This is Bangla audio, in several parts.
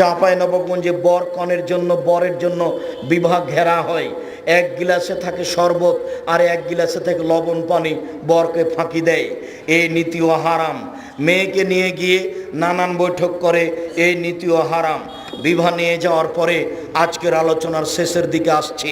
চাঁপাই নবগঞ্জে বর কনের জন্য, বরের জন্য বিভাগ ঘেরা হয়। এক গিলাসে থাকে শরবত আর এক গিলাসে থাকে লবণ পানি, বরকে ফাঁকি দেয়। এই নীতিও হারাম। মেয়েকে নিয়ে গিয়ে নানান বৈঠক করে এই নীতিও হারাম। বিবাহ নিয়ে যাওয়ার পরে আজকের আলোচনার শেষের দিকে আসছি।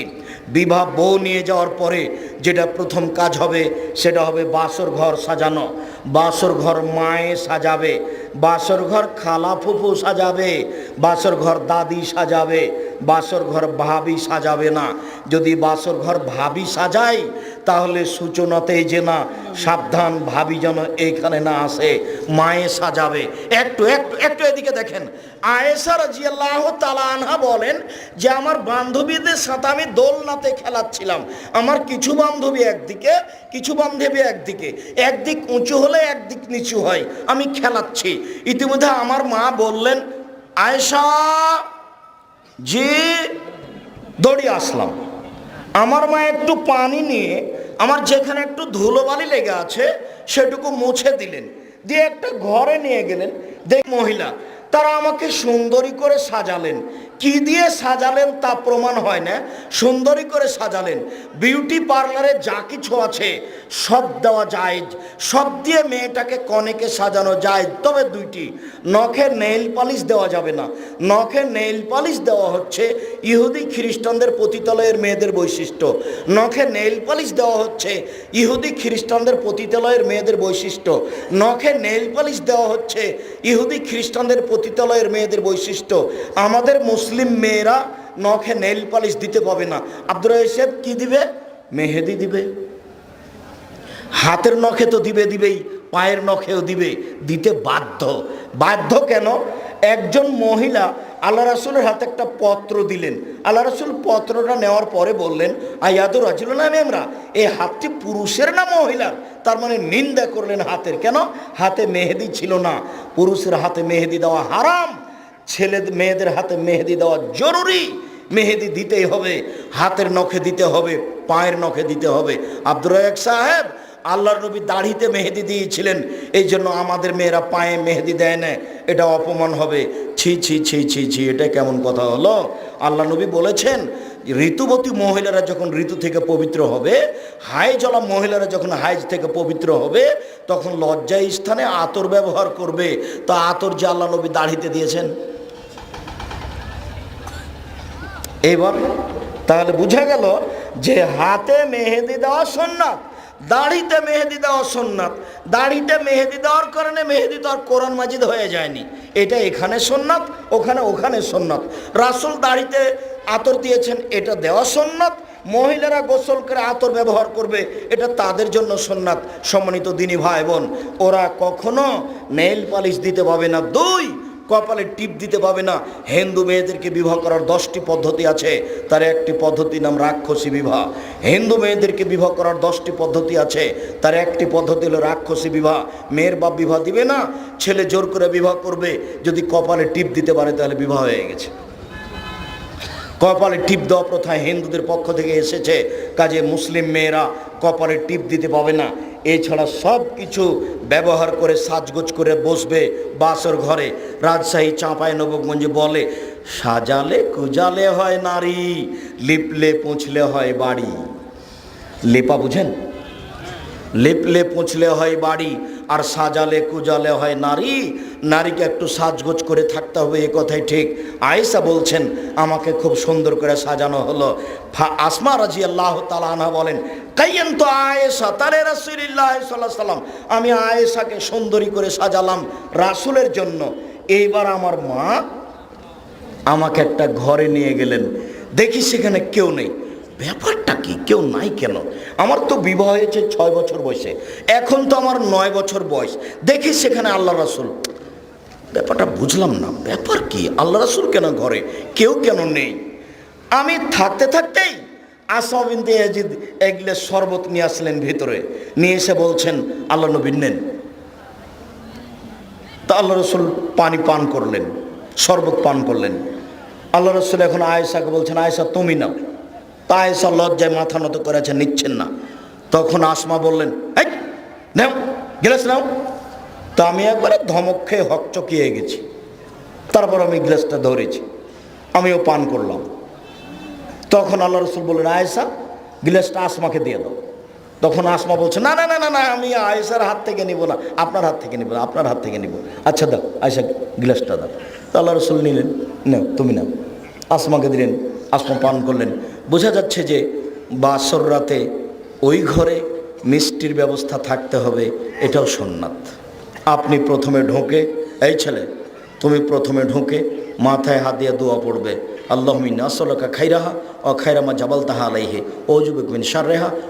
বিবাহ বউ নিয়ে যাওয়ার পরে যেটা প্রথম কাজ হবে, সেটা হবে বাসর ঘর সাজানো। বাসর ঘর মায়ে সাজাবে। বাসর ঘর খালা ফুফু সাজাবে, বাসর ঘর দাদি সাজাবে, বাসর ঘর ভাবি সাজাবে না। যদি বাসর ঘর ভাবি সাজাই তাহলে সূচনাতেই যে না সাবধান ভাবি যেন এইখানে না আসে, মায়ে সাজাবে। একটু একটু একটু এদিকে দেখেন। আয়েসা রাজিয়াল্লাহ তালা আনহা বলেন যে, আমার বান্ধবীদের সাথে আমি দোলনাতে খেলাচ্ছিলাম। আমার কিছু বান্ধবী একদিকে, কিছু বান্ধবী একদিকে। একদিক উঁচু হলে একদিক নিচু হয়। আমি খেলাচ্ছি। ইতিমধ্যে আমার মা বললেন, আয়েশা, যে দৌড়িয়ে আসলাম। আমার মা একটু পানি নিয়ে আমার যেখানে একটু ধুলোবালি লেগে আছে, সেটুকু মুছে দিলেন। দিয়ে একটা ঘরে নিয়ে গেলেন। দেখ মহিলা তারা আমাকে সুন্দরী করে সাজালেন। কি দিয়ে সাজালেন তা প্রমাণ হয় না। সুন্দরী করে সাজালেন। বিউটি পার্লারে যা কিছু আছে, সব দেওয়া যায়। সব দিয়ে মেয়েটাকে কনেকে সাজানো যায়। তবে দুইটি, নখে নেইল পালিশ দেওয়া যাবে না। নখে নেইল পালিশ দেওয়া হচ্ছে ইহুদি খ্রিস্টানদের পতিতালয়ের মেয়েদের বৈশিষ্ট্য। নখে নেইল পালিশ দেওয়া হচ্ছে ইহুদি খ্রিস্টানদের পতিতালয়ের মেয়েদের বৈশিষ্ট্য। নখে নেইল পালিশ দেওয়া হচ্ছে ইহুদি খ্রিস্টানদের পতিতালয়ের মেয়েদের বৈশিষ্ট্য। আমাদের মুসলিম মেয়েরা নখে নেল পালিশ দিতে পাবে না। আব্দুর সাহেব কি দিবে? মেহেদি দিবে। হাতের নখে তো দিবে দিবেই, পায়ের নখেও দিবে। দিতে বাধ্য। বাধ্য কেন? একজন মহিলা আল্লাহ রাসুলের হাতে একটা পত্র দিলেন। আল্লাহ রাসুল পত্রটা নেওয়ার পরে বললেন আয়াদুর রাজুল না মেমরা এই হাতটি পুরুষের না মহিলার? তার মানে নিন্দা করলেন হাতের। কেন? হাতে মেহেদি ছিল না। পুরুষের হাতে মেহেদি দেওয়া হারাম, ছেলে মেয়েদের হাতে মেহেদি দেওয়া জরুরি। মেহেদি দিতেই হবে, হাতের নখে দিতে হবে, পায়ের নখে দিতে হবে। আব্দুর সাহেব আল্লাহর নবী দাড়িতে মেহেদি দিয়েছিলেন। এই জন্য আমাদের মেয়েরা পায়ে মেহেদি দেয় না। এটা অপমান হবে। ছি ছি ছি ছি ছি, এটা কেমন কথা হলো? আল্লাহ নবী বলেছেন, ঋতুবতী মহিলারা যখন ঋতু থেকে পবিত্র হবে, হাই জলা মহিলারা যখন হাইজ থেকে পবিত্র হবে, তখন লজ্জা স্থানে আতর ব্যবহার করবে। তো আতর যে আল্লাহ নবী দাড়িতে দিয়েছেন। এবার তাহলে বুঝা গেল যে হাতে মেহেদি দেওয়া সন্ন্যাত দাড়িতে মেহেদি দেওয়া সন্ন্যাত দাড়িতে মেহেদি দেওয়ার কারণে মেহেদি তো আর কোরআন মাজিদ হয়ে যায়নি। এটা এখানে সন্ন্যাত ওখানে ওখানে সন্ন্যাত রাসুল দাড়িতে আতর দিয়েছেন, এটা দেওয়া সন্ন্যাত মহিলারা গোসল করে আতর ব্যবহার করবে, এটা তাদের জন্য সন্ন্যাত সম্মানিত দিনী ভাই বোন, ওরা কখনো নেইল পালিশ দিতে পাবে না। দুই কপালে টিপ দিতে পাবে না। হিন্দু মেয়েদেরকে বিবাহ করার দশটি পদ্ধতি আছে। তার একটি পদ্ধতির নাম রাক্ষসী বিবাহ। হিন্দু মেয়েদেরকে বিবাহ করার দশটি পদ্ধতি আছে। তার একটি পদ্ধতি হলো রাক্ষসী বিবাহ। মেয়ের বাপ বিবাহ দিবে না, ছেলে জোর করে বিবাহ করবে। যদি কপালে টিপ দিতে পারে তাহলে বিবাহ হয়ে গেছে। কপালে টিপ দেওয়া প্রথায় হিন্দুদের পক্ষ থেকে এসেছে। কাজে মুসলিম মেয়েরা কপালে টিপ দিতে পাবে না। এছাড়া সব কিছু ব্যবহার করে সাজগোজ করে বসবে বাসর ঘরে। রাজশাহী চাঁপায় নবগঞ্জে বলে, সাজালে কুজালে হয় নারী, লিপলে পুঁছলে হয় বাড়ি। লেপা বুঝেন? লেপলে পুঁছলে হয় বাড়ি। আর সাজালে কুজালে হয় নারী। নারীকে একটু সাজগোজ করে থাকতে হবে, এ কথাই ঠিক। আয়েশা বলছেন, আমাকে খুব সুন্দর করে সাজানো হলো। আসমা রাজি আল্লাহ তালানা বলেন কাইয়েন তো আয়েশা, তারে রাসুলিল্লাহ সাল্লাম, আমি আয়েশাকে সুন্দরী করে সাজালাম রাসুলের জন্য। এইবার আমার মা আমাকে একটা ঘরে নিয়ে গেলেন। দেখি সেখানে কেউ নেই। ব্যাপারটা কি? কেউ নাই কেন? আমার তো বিবাহ হয়েছে ছয় বছর বয়সে। এখন তো আমার নয় বছর বয়স। দেখি সেখানে আল্লাহ রাসুল। ব্যাপারটা বুঝলাম না। ব্যাপার কি? আল্লাহ রাসুল কেন ঘরে? কেউ কেন নেই? আমি থাকতে থাকতেই আসামিন্দে এজিদ এগলে শরবত নিয়ে আসলেন ভিতরে। নিয়ে এসে বলছেন, আল্লাহ নবীন নেন। তা আল্লাহ রসুল পানি পান করলেন, শরবত পান করলেন। আল্লাহ রসুল এখন আয়েশাকে বলছেন, আয়েশা, তুমি নাও। তা আয়েশা লজ্জায় মাথা নত করেছে, নিচ্ছেন না। তখন আসমা বললেন, এই, নাও, গেলাস নাও। তো আমি একবারে ধমক খেয়ে হকচকিয়ে গেছি। তারপর আমি গ্লাসটা ধরেছি, আমিও পান করলাম। তখন আল্লাহ রসুল বললেন, আয়েশা, গ্লাসটা আসমাকে দিয়ে দাও। তখন আসমা বলছে, না না না না না, আমি আয়েশার হাত থেকে নিব না, আপনার হাত থেকে নিব আপনার হাত থেকে নিব আচ্ছা দাও, আয়েশা, গ্লাসটা দাও। তো আল্লাহ রসুল নিলেন, নাও, তুমি নাও। আসমাকে দিলেন, আসমা পান করলেন। বোঝা যাচ্ছে যে বাসর রাতে ওই ঘরে মিষ্টির ব্যবস্থা থাকতে হবে, এটাও সোননাথ। আপনি প্রথমে ঢোকে, এই ছেলে, তুমি প্রথমে ঢোকে, মাথায় হাত দিয়ে দোয়া পড়বে আল্লাহমিন আসলকা খাইরাহা ও খাইরামা জাবাল তাহা আলাইহে ও যুবক মিন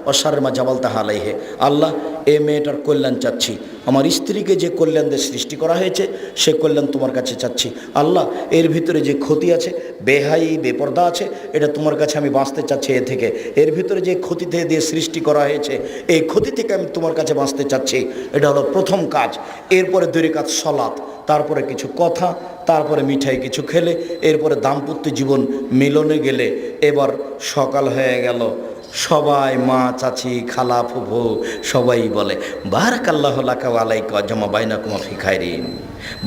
ও সারেমা জাবাল তাহা আলাইহে। আল্লাহ এ মেয়েটার কল্যাণ চাচ্ছি। আমার স্ত্রীকে যে কল্যাণ দিয়ে সৃষ্টি করা হয়েছে, সে কল্যাণ তোমার কাছে চাচ্ছি। আল্লাহ, এর ভিতরে যে ক্ষতি আছে, বেহাই, বেপর্দা আছে, এটা তোমার কাছে আমি বাঁচতে চাচ্ছি এ থেকে। এর ভিতরে যে ক্ষতি দিয়ে সৃষ্টি করা হয়েছে, এই ক্ষতি থেকে আমি তোমার কাছে বাঁচতে চাচ্ছি। এটা হলো প্রথম কাজ। এরপরে দুই কাজ সলাৎ তারপরে কিছু কথা, তারপরে মিঠাই কিছু খেলে, এরপরে দাম্পত্য জীবন মিলনে গেলে। এবার সকাল হয়ে গেল। সবাই মা, চাচি, খালা, ফুফু, সবাই বলে বারাক আল্লাহ আলাইকা জমা বাইনা কুমা ফিখাইরিন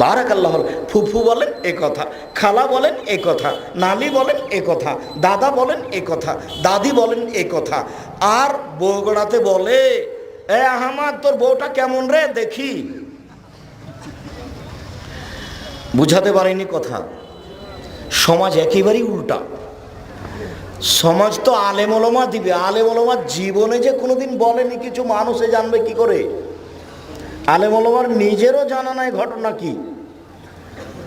বারাক আল্লাহ ফুফু বলেন এ কথা, খালা বলেন এ কথা, নানি বলেন এ কথা, দাদা বলেন এ কথা, দাদি বলেন এ কথা। আর বউগড়াতে বলে, এ আহমাদ, তোর বউটা কেমন রে? দেখি। বুঝাতে পারিনি কথা। সমাজ একেবারেই উল্টা। সমাজ তো আলেমলমা দিবে। আলেমলমা জীবনে যে কোনোদিন বলেনি, কিছু মানুষে জানবে কি করে? আলেমলমার নিজেরও জানা নাই ঘটনা কি।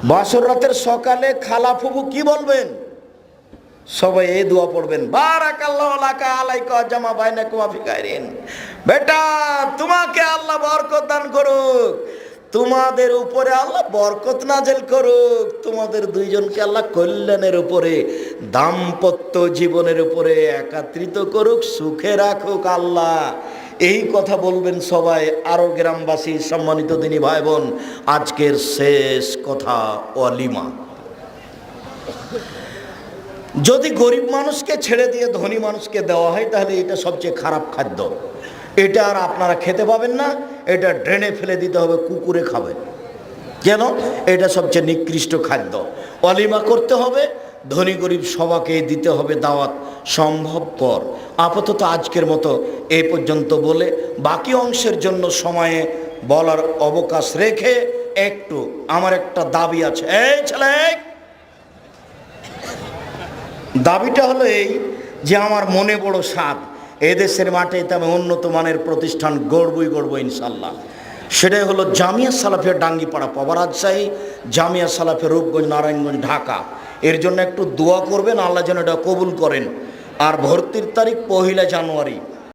বাসর রাতের সকালে খালা ফুবু কি বলবেন? সবাই এই দোয়া পড়বেন। বেটা, তোমাকে আল্লাহ বরকত দান করুক। তোমাদের উপরে আল্লাহ বরকত নাজেল করুক। তোমাদের দুইজনকে আল্লাহ কল্যাণের উপরে, দাম্পত্য জীবনের উপরে একাত্রিত করুক, সুখে রাখুক আল্লাহ। এই কথা বলবেন সবাই আরও গ্রামবাসী, সম্মানিত দিনী ভাই বোন আজকের শেষ কথা, অলিমা। যদি গরিব মানুষকে ছেড়ে দিয়ে ধনী মানুষকে দেওয়া হয়, তাহলে এটা সবচেয়ে খারাপ খাদ্য। এটা আর আপনারা খেতে পাবেন না, এটা ড্রেনে ফেলে দিতে হবে, কুকুরে খাবে। কেন? এটা সবচেয়ে নিকৃষ্ট খাদ্য। অলিমা করতে হবে, ধনী গরিব সবাকে দিতে হবে দাওয়াত। সম্ভবপর। আপাতত আজকের মতো এই পর্যন্ত বলে বাকি অংশের জন্য সময়ে বলার অবকাশ রেখে একটু আমার একটা দাবি আছে। এই ছেলে দাবিটা হলো এই যে আমার মনে বড় স্বাদ। এদেশের মাঠে তেমন উন্নত মানের প্রতিষ্ঠান গড়বই গড়ব ইনশাল্লাহ সেটাই হলো জামিয়া সালাফের ডাঙ্গিপাড়া পাবা রাজশাহী, জামিয়া সালাফের রূপগঞ্জ, নারায়ণগঞ্জ, ঢাকা। এর জন্য একটু দোয়া করবেন, আল্লাহ যেন এটা কবুল করেন। আর ভর্তির তারিখ পহিলা জানুয়ারি।